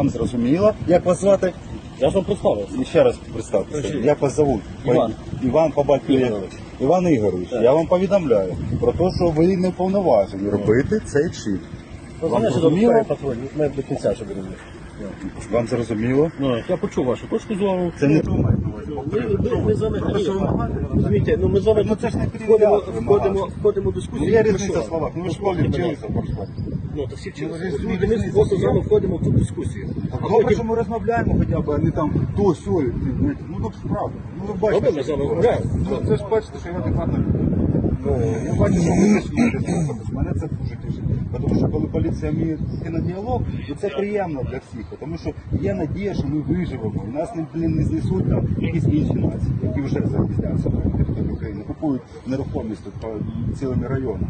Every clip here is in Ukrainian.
Вам зрозуміло, як вас звати? Я ж вам представився. І ще раз представтеся. Як вас зовут? Іван. Іван по? Ігорович. Іван Ігорович, Так. я вам повідомляю про те, що ви не вповноважені робити цей чіп. Вам зрозуміло? патруль, ми до кінця ще будемо. Вам зрозуміло? Ну, я почув вашу точку зору. Це не Ми, ми, з вами Про розумієте, ну ми з вами Ну, це ж не входимо, в Ну, дискусію. є про різниця що? в словах. Ну, ви в школі Послухайте мене. вчилися по школі. Ну, то всі Ну, вчилися. розумієте, Ми різниця просто з є. входимо в цю дискусію. А Добре, потім, що ми розмовляємо хоча б, а не там то, сьо, ну так справді. Ну ви бачите. Добре, ми з вами розмовляємо. Ну це ж бачите, що я адекватно людина. Ну, я бачу, що вмієте слухати. Мене це дуже тішить. Тому що коли поліція вміє йти на діалог, то це приємно для всіх. Тому що є надія, що ми виживемо. І нас не, блін, не знесуть там якісь інші нації, які вже захисняються на території України, купують нерухомість тут по цілими районами.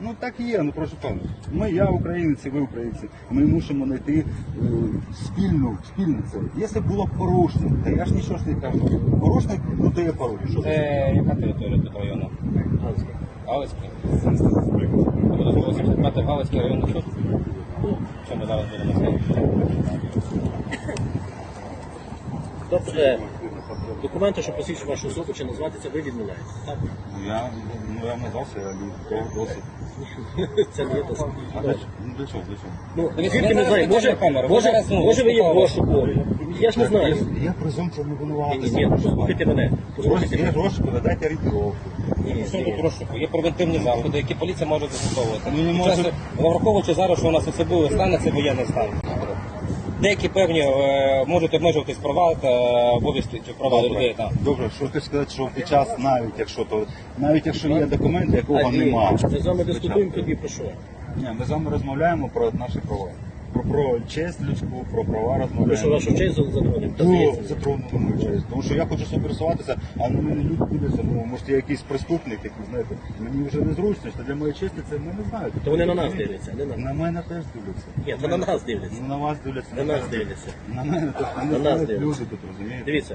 Ну так і є, ну прошу пана. Ми, я українці, ви українці. Ми мусимо знайти е, спільну, спільну це. Якщо було б порушник, та я ж нічого ж не кажу. Порушник, ну то є порушник. Це яка територія тут району? Галицький. Тобто 85 Галицький районний суд. Що ми зараз будемо сказати? Тобто, документи, що посвідчують вашу особу чи назвати це, ви відмовляєте. Так? Ну, Я, ну, я назвався, я люблю досить. Це не є досить. А для? Ну, для чого? Для чого? Ну, звідки ми знаємо? Може, може, ну, може ви є в розшуку? Я ж не знаю. Я, я презумпція не винуватий. ні, ні, послухайте мене. Послухайте Є мене. розшуку, орієнтировку. Ні, Що ні. тут розшуку? Є превентивні заходи, які поліція може застосовувати. Ну, не Під може- Враховуючи зараз, що у нас особливий стан, а це воєнний стан. Деякі певні е, можуть обмежуватись права та обов'язки чи права людей. Там. Добре, що ти сказати, що під час, навіть якщо то, навіть якщо є документ, якого немає. Ми з вами дискутуємо тоді про що? Ні, ми з вами розмовляємо про наші права. Про, про честь людську, про права Ви що розмовляємо. вашу честь затронемо? Ну, затронули мою честь. Тому що я хочу собі пересуватися, а на мене люди дивляться, ну, може я якийсь преступник, який, знаєте, мені вже незручно, що для моєї честі це ми не знають. То вони на нас дивляться, не на нас. На мене теж дивляться. Ні, то на нас дивляться. Ну, на вас дивляться. На нас дивляться. На мене теж. На нас знають дивляться. люди тут, розумієте? Дивіться.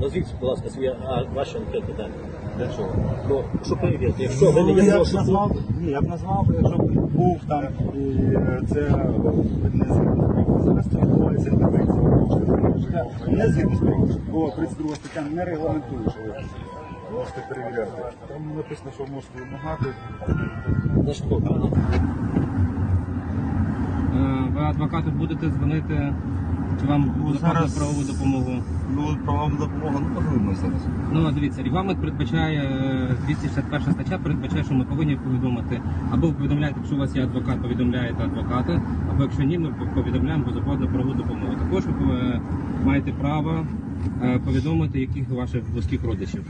Назвіть, будь ласка, свої а, ваші анкети далі. Для чого? Ну, що перевірити? Якщо ви не є Ну, я б назвав, ні, я б назвав, якщо б був там і е, це не згідно. Зараз відбувається інтервенція. Не згідно з правом. Бо 32 стаття не регламентує, що ви можете перевіряти. Там написано, що можете вимагати. за що? Е, Ви адвокату будете дзвонити, чи вам Ну, буде зараз- правову допомогу? Ну, правова допомога, ну подивимося зараз. Ну, дивіться, регламент передбачає, е, 261 стаття передбачає, що ми повинні повідомити, або ви повідомляєте, якщо у вас є адвокат, повідомляєте адвоката, або якщо ні, ми повідомляємо безоплатну правову допомогу. Також ви е, маєте право е, повідомити яких ваших близьких родичів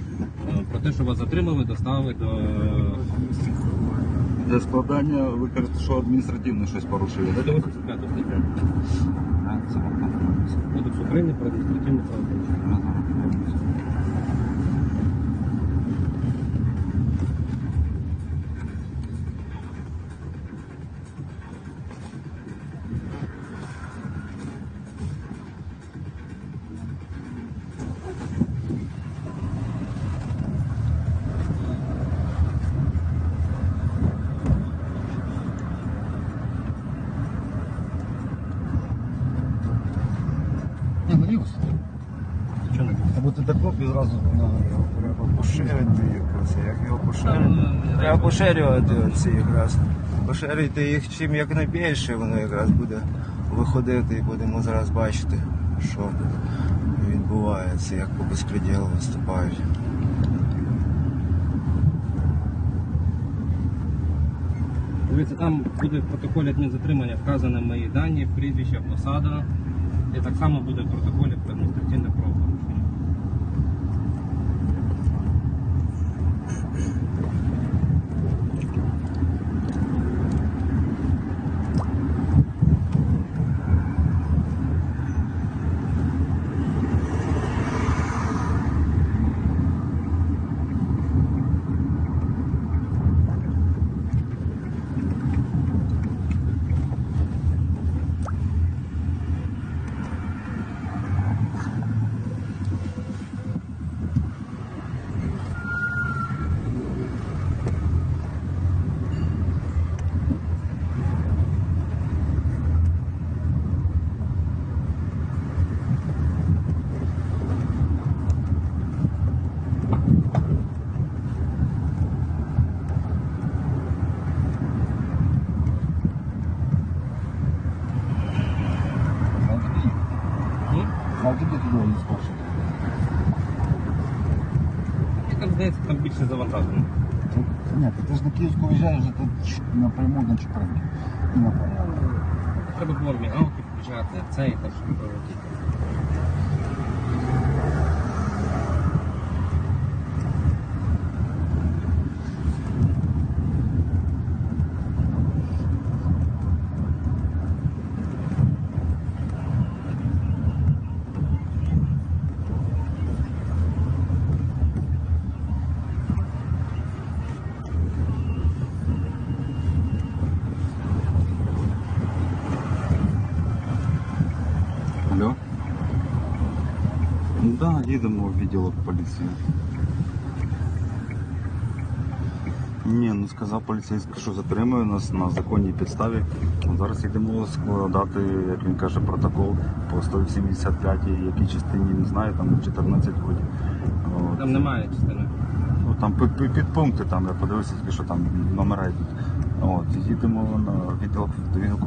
про те, що вас затримали, доставили до Для складання ви кажете, що адміністративно щось порушили. до 85 стаття Кодексу України про адміністративні правопорушення. Зразу на Треба поширити якось, як його поширити. Треба поширювати оці якраз. Поширити їх чим якнайбільше, воно якраз буде виходити і будемо зараз бачити, що відбувається, як по безпреділу виступають. Дивіться, там буде в протоколі адмінзатримання вказані мої дані, прізвище, посада. І так само буде в протоколі про адміністративне правопорушення. Мені здається, там більше завантажено. Ні, ти ж на Київську виїжджаєш, тут напряму на Чупринки. І направо. Треба було мігалки включати, це і так що Алло? Да, їдемо в відділок поліції. Ні, ну сказав поліцейський, що затримує нас на законній підставі. Зараз йдемо складати, як він каже, протокол по 185, якій частині не знаю, там 14 годин. Там немає частини. Ну, там під, під, підпункти, там я подивився, тільки що там номера йдуть. От, їдемо на відділок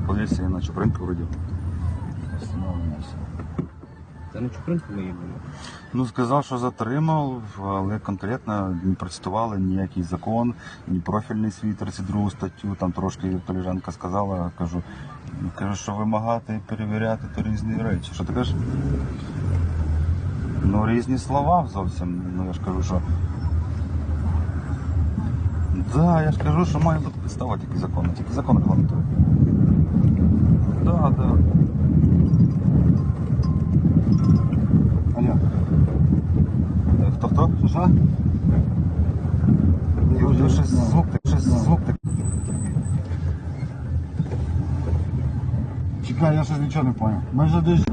поліції на Чупринку виділ. Остановимося. Це не Чупринку ми. Ну, сказав, що затримав, але конкретно не процитували ніякий закон, ні профільний свій 32 статтю. Там трошки колежанка сказала, кажу, кажу, що вимагати і перевіряти то різні речі. Що ти кажеш? Ну, різні слова зовсім. Ну я ж кажу, що. Да, я ж кажу, що має бути підстава тільки закону, тільки закон регламентує. Да, да. Хто хто? що що? Ні, ти щось звук, ти щось звук так. Чекай, я щось нічого не понял. Ми вже десь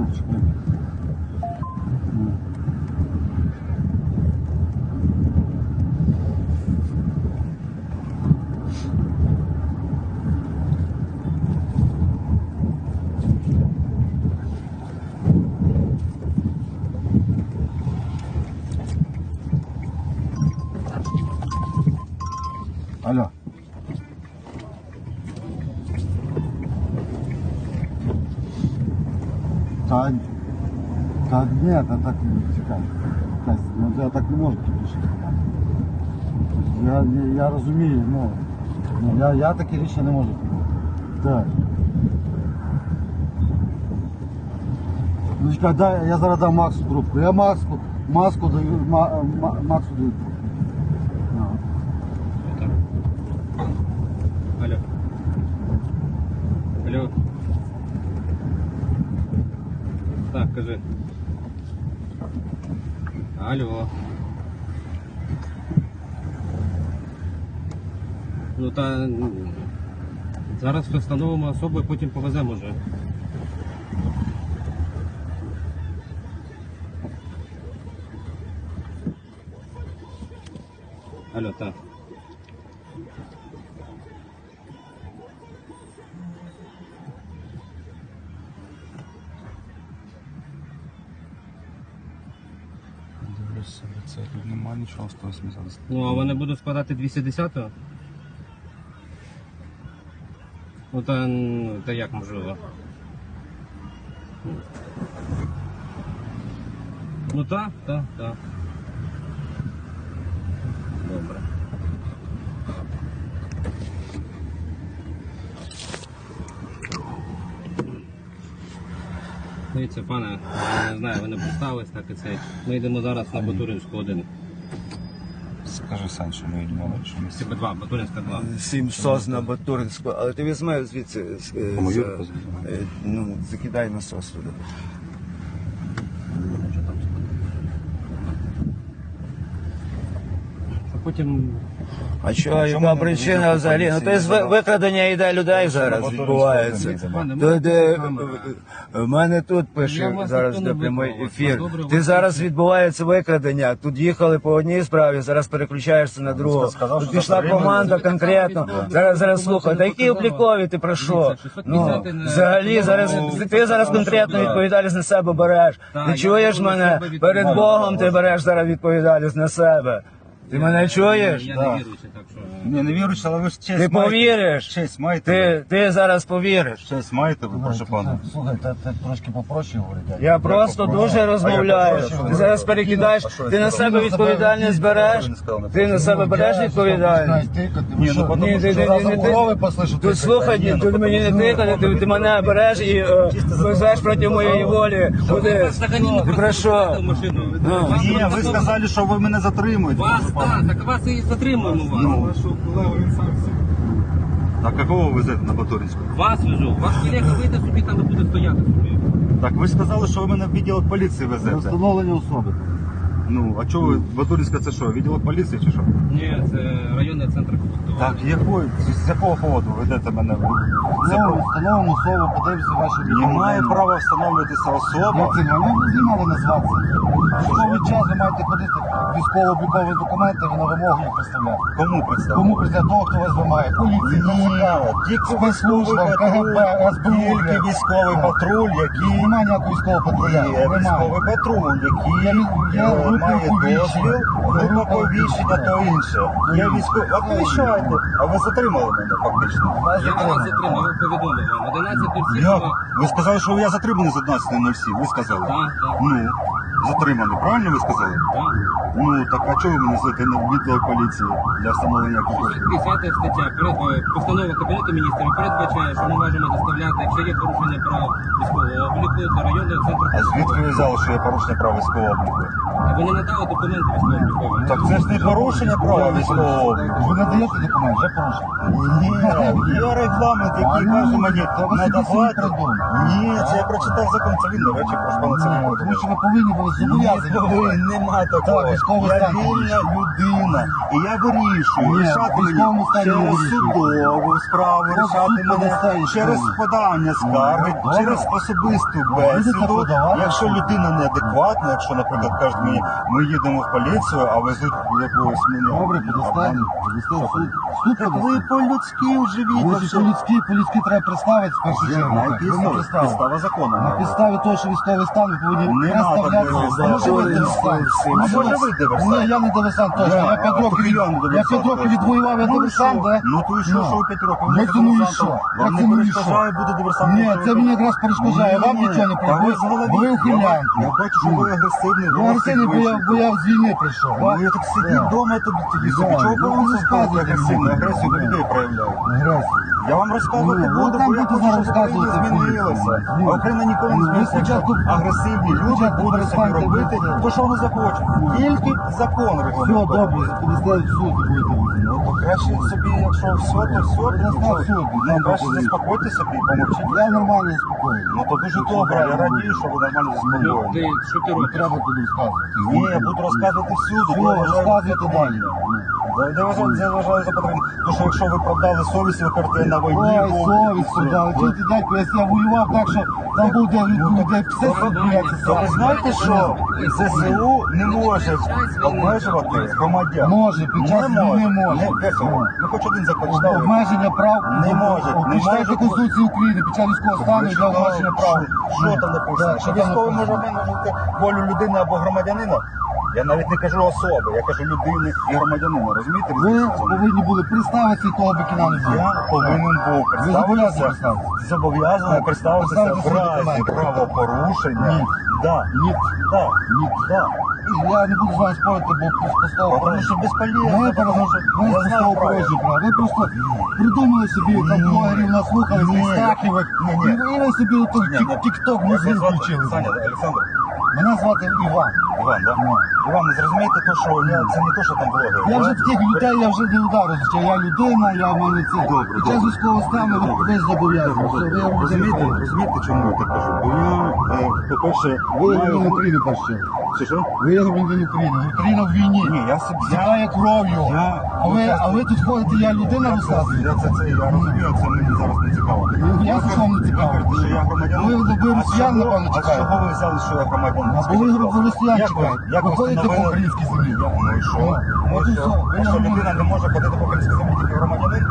ні, та так чекай. Кась, Ну я так не можу тобі ще сказати. Я, я, я розумію, ну, ну я, я такі речі не можу. Так. Ну чекай, дай, я зараз дам Максу трубку. Я Максу, маску даю, ма, ма, Максу даю трубку. Ну. Алло. Алло. Так, кажи. Алло. Ну та зараз встановимо особу і потім повеземо вже. Алло, так. Дивлюся, це тут немає нічого 180. Ну, а вони будуть складати 210-го? Ну, та, ну, та як можливо? Ну так, так, так. Добре. Дивіться, пане, я не знаю, ви не поставились так і це. Ми йдемо зараз на Батуринську один. Скажи, сам, що ми йдемо на Сіба два, Це Б2, Батуринська 2. Сім сос на Батуринську, але ти візьми звідси. е, По мою за- е, Ну, закидай насос туди. Потім А що, чому яка причина взагалі? Ну, то є викрадення йде людей зараз відбувається. То де в мене тут пише зараз де прямий ефір. Ти зараз відбувається викрадення. Тут їхали по одній справі, зараз переключаєшся на другу. Тут пішла команда конкретно. Зараз зараз слухай, та які облікові ти про що? Ну взагалі зараз ти зараз конкретно відповідальність на себе береш. Ти чуєш мене? Перед. Богом ти береш зараз відповідальність на себе. Ти мене чуєш? Я Да. не віруючий, так що. Ні, не віруючи, але ви ж честь Ти маєте. повіриш? Честь маєте. Ти, ти зараз повіриш. Честь маєте ви, прошу пана. Слухай, ти, ти трошки попроще говорить. Я просто дуже розмовляю. Ти зараз перекидаєш, ти на себе відповідальність береш. Ти на себе береш відповідальність. Ні, ну, потім Ні, ти, слухай, мені не тикати, ти, ти мене береш і е, везеш проти моєї волі. Куди? Ти про що? Ні, ви сказали, що ви мене затримуєте. Вас. Так, так вас і затримуємо вас. Ну. А какого ви везете на Батуринську? Вас везу. Ваш колега вийде собі там і буде стояти собі. Так ви ж сказали, що ви мене в відділок поліції Для везете. встановлення особи. Ну, а чого ви, Батуринська це що, відділок поліції чи що? Ні, це районний центр комплектування. Так, якої, з, з якого поводу ведете мене? Ну, про- встановимо особу, подивимося ваші Немає права встановлюватися особа. Як це не ви знімали назватися? Військовий час ви маєте ходити військово-облікові документи і на вимогу їх представляти. Кому представити? Кому після того, хто вас вимагає? Поліції, ТЦК, Тільки військовий спецслужба, патруль, КГБ, СБУ. тільки військовий патруль, який Немає ніякого військового патруля. є військовий патруль, який Я я е, має дозвіл, Група повіщення та інше. Я військовий. Оповіщайте, а ви затримали мене фактично. Вас Я вас затримали. затримав, я повідомив вам. 11.07. Як? Ви сказали, що я затриманий з 11.07, ви сказали? Так, так. Ну, затриманий, правильно ви сказали? Так. Ну, так а чого ви мене звете на відділ поліції для встановлення якогось? 50 стаття постанова Кабінету міністрів передбачає, що ми можемо доставляти, якщо є порушення прав військового обліку до районного центру. А звідки ви взяли, що я порушення права військового обліку? А ви не надали документи військово-облікові? Так це ж не порушення права військового. Ви не даєте документ, вже порушено. Ні, є регламент, який каже ну, мені собі надавати. Ні, це я прочитав закон цивільний, речі про пана цивільного. Тому що ви повинні були зобов'язані. Ви нема такого. Так, військовий я стан вільна людина. І я вирішую Ні, рішати військовому мені стані не через вирішуєте. судову справу, От рішати суд мене через що подання скарги, Добре. через особисту Будете бесіду. подавати? Якщо людина неадекватна, якщо, наприклад, кажуть мені, ми їдемо в поліцію, а везуть якогось мене. Добре, в суд. Так ви по-людськи живіть. Ви вообще. ж по-людськи, по-людськи треба представити в першу чергу. На підставі, представили. підстава закону. На підставі того, що військовий стан, ви повинні представляти. А може ви диверсант? А може ви диверсант? Ні, я не диверсант точно. Да, Я п'ять років, від- я не я диверсант п'ять років точно. відвоював, я Ну і диверсант, що? да? Ну то і що, що ви п'ять років? Ну це ну і що? Вам не ну і перешкоджає що? бути диверсантом? Ні, це мені якраз перешкоджає, вам Ні, нічого не та ви. Ви ухиляєте. Я бачу, що ви агресивний. Ну, я, бо я з війни прийшов. Ну я так сидів вдома тобі тобі собі. Чого ви ви це агресивну агресію до людей проявляєте? Агресію. Я вам розказувати Ну, буду, там бо я будете хочу, зараз щоб Україна розказувати змінилася. Ну, А Україна ніколи не ну, ви зміниться. Якщо спочатку- агресивні люди спочатку будуть собі перестаньте робити, то що вони захочуть. Тільки закон Все регламентує. добре, в суд будете. Ну, краще собі, якщо все, то все, то Я що? суд, Ну, краще ви- заспокойте собі, помовчіть. Я нормально заспокоюю. Ну, то дуже добре, я радію, що ви нормально Ти, заспокоєні. що ти Не робиш? треба туди розказувати. Ні, я буду розказувати всюди. Все, розказуйте далі. Я вважаю, я вважаю за потрібно. Тому що якщо ви продали совість, ви кажете, я на. Ой, совість. Чого ти дядько, я воював так, що там був де де все То ви знаєте, що ЗСУ не може обмежувати громадян? Може, під час війни може. Не, де це? Ну хоч один закон. Обмеження прав Не може, не Почитайте. Конституцію України під час військового стану для обмеження прав. Що там написано? Так, Що що там військовий може обмежувати волю людини або громадянина? Я навіть не кажу особи, я кажу людини і громадянина. Розумієте? Ви повинні були представитися, кого би кіна не було. Я повинен був Ви зобов'язані представитися, представитися. зобов'язаний представитися в свої разі документи. правопорушення. Ні. Да. Ні. Да. Ні. Да. Я не буду з вами спорити, бо постав. Тому що безполезно, Ми тому що я знаю постав правила. порожні права. Ви просто придумали собі там Ні. блогерів наслухали, Ні. стахівок. Ні, ні. І ви собі тут Ні, тік-ток музик включили. Саня, Олександр. Мене звати Іван. Іван, да? Ну. Іван, не зрозумієте то, що я, це не то, що там блогер. Я вже таких людей, я вже не удару, що я людина, я в мене це. Добре, Під час добре. військового стану ви ви зобов'язані. Все, ви Розумієте, розумієте, чому я так кажу? Бо я, е, по-перше, Ви маю... громадянин України перше. Чи що? Ви громадянин України. Україна в війні. Ні, я собі... Стікає кров'ю. Я- А ви, а ви тут ходите, я людина розказую. Я це, це, я розумію, це мені зараз не цікаво. Я Ви що я громадянин. Ви- ви росіян, напевно, А чекаєте? чого ви взяли, що я громадянин? А будь ласка, росіян як ви-. Як Ви ви ходите по встановили- українській землі. Ну і що? Ну, от і все. Ви А що нормально. людина не може ходити по українській землі, тільки громадянин?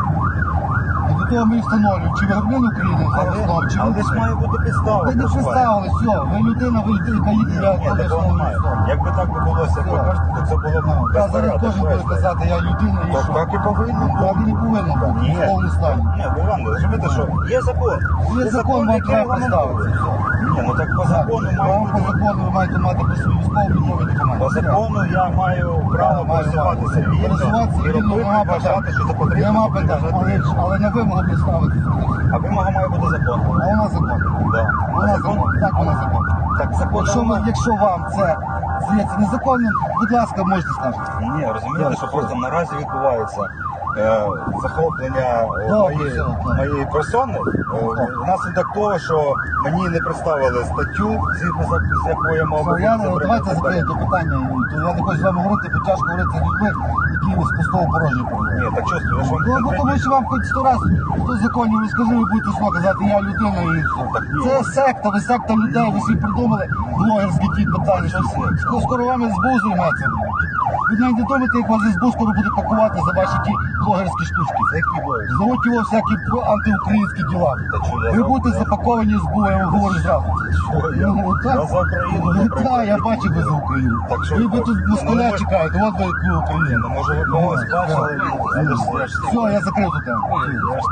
Ну, ми і встановлюємо, чи ви України зараз чи Але ви десь має бути підстава. ви не представили, все, ви людина, ви людина, їдете, я Ні, теж такого немає. Якби так як ви кажете, то це було б Я зараз кожен буде весь. казати, я людина і Так, що. так і повинно Так і не повинно бути, Ні. в повному стані. Ні, ви Іван, розумієте, що є закон. Є закон, вам який треба регламентує. Ні, ну так по закону має Вам по бути. закону ви маєте мати при собі військово-військові документи. По закону я маю право Маю пересуватися вільно Пересуватися і вільно, робити, нема питань. що це потрібно. Нема питань, вважати але, іншим. але на вимогу. А вимога має бути закон. А вона закон. Да. Вона закон. Так, вона закон. Так, закон. Якщо, ми, якщо вам це здається незаконним, будь ласка, можете скажете. Ні, розумієте, що просто наразі відбувається захоплення е, моєї, все, так. моєї персони. Е, внаслідок того, що мені не представили статтю, згідно з- з якою я мав би забрати давайте питання. закриємо питання. То я не хочу з вами говорити, бо тяжко говорити з людьми, які з пустого порожнього. Ні, так чувствую, я вам Ну, бо тому що вам хоч сто раз хто законі ви скажи, ви будете знову казати, я людина і все. Це секта, ви секта людей, ви всі придумали блогерські ті питання. Що всі. Ск- Скоро вами СБУ займеться. Ви навіть не думаєте, як вас СБУ скоро буде пакувати за ваші ті блогерські штучки. Які? Зовуть його всякі про- антиукраїнські діла. Ви будете запаковані СБУ, я вам говорю зразу. Я- Ну, так. я за Україну, Ну. Так, я бачу ви за Україну. Так що Ви ви би тут москаля ви- чекаєте, от ви яку Україну. ну може ви когось бачили, Ну, ж я Все, я закрив ту тему. я ж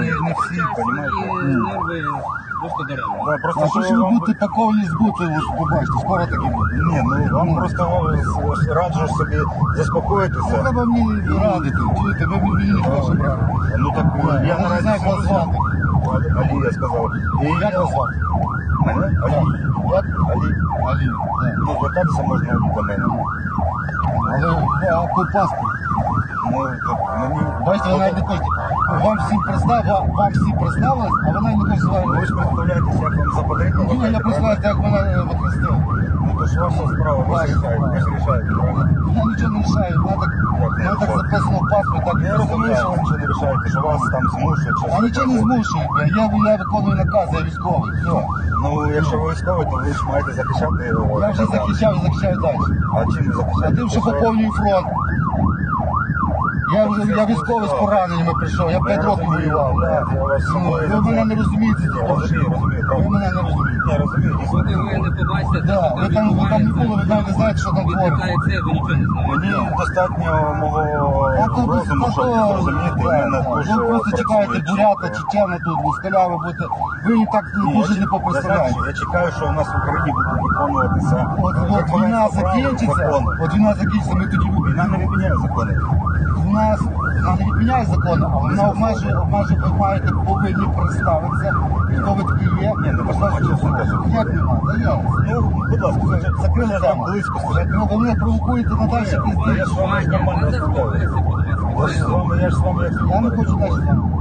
не, не всі, розумієте? Просто даремно. Да, просто А що ж ви вам- будете паковані збути, ось побачите, скоро таки буде. Ні, ну вам просто е, раджу собі Не заспокоїтися. треба мені радити, чуєте, ви мені не хочете брати. Ну так Я я не наразі знаю, як вас звати. Алі- я сказав. І Як вас звати? Мене? Алі. Як? Алі. Алі. так. Ну, звертатися можна до мене. Але а по паспорту. Ну, мені... Бачите, навіть не хочете. Вам всім представ, вам, всі представились, а вона й не хоче з вами. Ви ж представляєтеся, як вам запотрібно. Ні, я представляю, як вона е, використовує. Ну, то ж ваша справа, ви рішаєте, ви ж рішаєте. Я нічого не рішаю, вона так, вона записано в паспорт, так Я розумію, що ви нічого не рішаєте, що вас там змушують. А нічого не робити. я, виконую наказ, я військовий. Ну, якщо ви військовий, то ви ж маєте захищати... е, Я вже захищав і захищаю далі. А чим ви А тим, що поповнюю фронт. Я вже я військовий з пораненнями прийшов, я 5 років воював. Ну, Ви мене не розумієте, Я розумію, розумію, ви мене не розумієте. Розумію, ви не побачите, Да, ви там, ви там не були, ви навіть не знаєте, що там твориться. Це, ви нічого не знаєте. Мені достатньо мого розуму, щоб зрозуміти мене дуже Ви просто чекаєте бурята, чечена тут, москаля ви будете. Ви і так Ні, дуже не я Я чекаю, що у нас в Україні буде виконуватися От, от війна закінчиться, от війна закінчиться, ми тоді будемо. Війна не відміняє закони. У нас вона не відміняє закону, але вона обмежує, обмежує, ви маєте повинні представитися, хто ви такі є. Ні, не бачите. Як нема? Та я. Ну, будь ласка, Закрили це тему. близько. Ну, ви мене провокуєте на далі Я пізніше. ж з вами нормально розмовляю. Я ж з вами, я ж з вами Я не хочу далі з вами.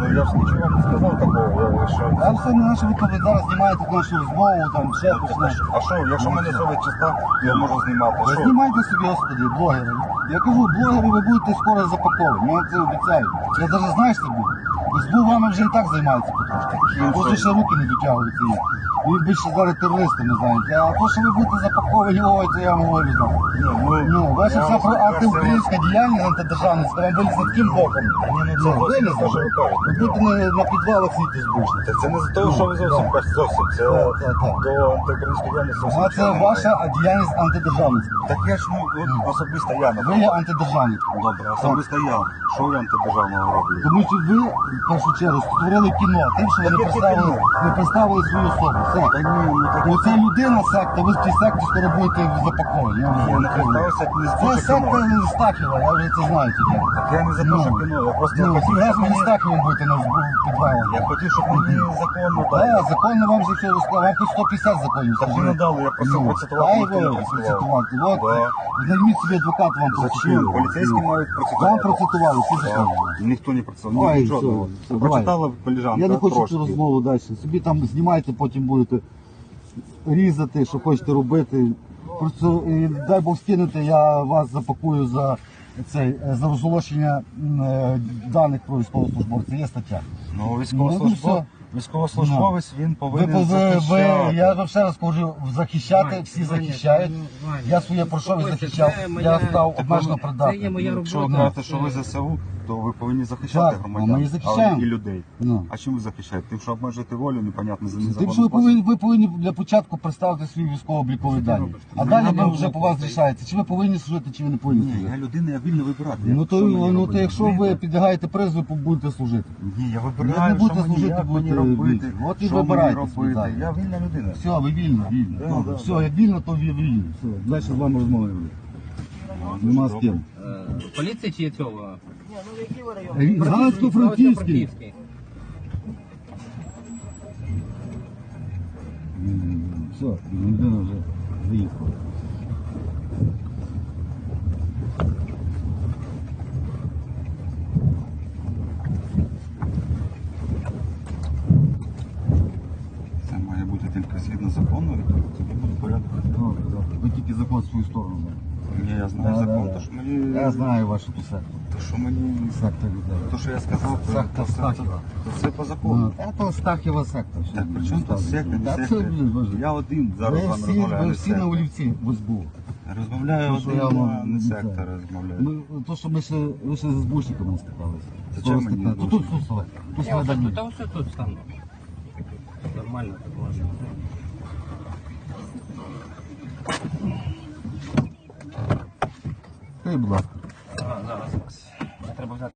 Ну я ж нічого не сказав такого. Я. А все не наше ви зараз знімаєте нашу розмову, там ще щось. А що, якщо в мене совість чиста, я можу знімати. Що? знімайте собі, господи, блогери. Я кажу, блогери ви будете скоро запаковані, я це обіцяю. Я навіть знаєш собі, СБУ вами вже і так займається потрошки. Просто ще руки не дотягуються. Ви більше зараз терористами знаєте. А то, що ви будете запаковані, ой, це я вам говорю. там. Ну, ваша я вся вам про антиукраїнська діяльність, антидержавницька, вам вилізла таким боком. Ну Ну, не те, що ви. Ви будете на, на підвалах сидіти збушні. Це, це не з того, що ви зовсім кажете, зовсім. Це Так, так, так. до антиукраїнської діяльності А це немає. ваша діяльність антидержавницька. Так я ж ну, от, особисто я, Ви наприклад. є антидержавник. Добре, особисто я. Що я антидержавного роблю? Тому що ви в першу чергу створили кіно, тим, що ви яке представили, не представили свою особу. Все. Ну Оце людина секта, ви в цій секті скоро будете запаковані. Я вам я не з Це секта. Стахіва, я вже це знаю. Так я не за те, що кіно, я просто Ну, хотів, щоб зі мені... Стахівим будете на. Я хотів, щоб мені законно Так, дали. законно вам вже все розказав. Вам хоч 150 законів. Так скажу. ви не дали, я просив Ну, процитувати, Дай ви процитувати. От, Да. собі адвоката, вам Зачем? Поліцейські Ну. мають Вам процитувати. процитували, всі закони. Ніхто не працював. Ой, Ні, все, жодного. все, давай. Прочитала поліжанка. Я не хочу трошки. цю розмову далі. Собі там знімайте, потім будете різати, що хочете робити. Просто е, дай Бог скинете, я вас запакую за цей е, за розголошення е, даних про військовослужбовця. Є стаття. Ну, Ну, ну, військовослужбовець. він Ви, повинен ви, ви, захищати. я вам ще раз кажу, захищати всі захищають. ну, Ваня, Я своє пройшов і захищав. Я став обмежено Це є придатним. моя Якщо ви робота. кажете, що ви ЗСУ, то ви повинні захищати Так, громадян ми і захищаємо. а, і людей. Ну. А чим ви захищаєте? Тим, що обмежуєте волю, непонятно за Тим, що ви повинні, ви повинні для початку представити свої військово-облікові дані. А далі ви вже по вас рішається, чи ви повинні служити, чи ви не повинні Ні, я служити. людина, я вільно вибирати. Ну що то, мені ну, то робити? якщо ви підлягаєте призову, будете служити. Ні, я Не вибираю, будете що мені, служити, як мені будете робити. От і що мені вибирайте робити. собі. Я вільна людина. Все, ви вільні, вільні. Да, Добре. да, Все, да. як вільно, то ви вільні. Все, далі з вами розмови. Нема з ким. Е, Поліція чи є цього? Галицько-Франківський. Все, людина вже виїхала. Це тільки згідно закону, і тоді буде порядок. Добре, добре. Ви тільки закон в свою сторону. берете. Ні, я знаю Да, закон, да, то да. що мені... Я знаю вашу ту секту. То, що мені... Секта людей. То, що я сказав, то, Секта то, все- Стахіва. то все по Ну, закону. Це Стахіва секта. що Так, ви при чому тут розказуєте? секта, Та не це, секта? блін, боже. Я один зараз Ви всі, розмовляю. ви не всі на олівці в СБУ. Розмовляю То, що один, я вам а не не секта це. розмовляю. Ми, то, що ми ще, ви ще з СБУшниками стикалися. Зачем То мені стикали. з Тут, тут, тут, тут, тут, Я тут, ось тут, тут, та все тут стану. Нормально так можна. Ты будь ласка. А, зараз. Треба взяти.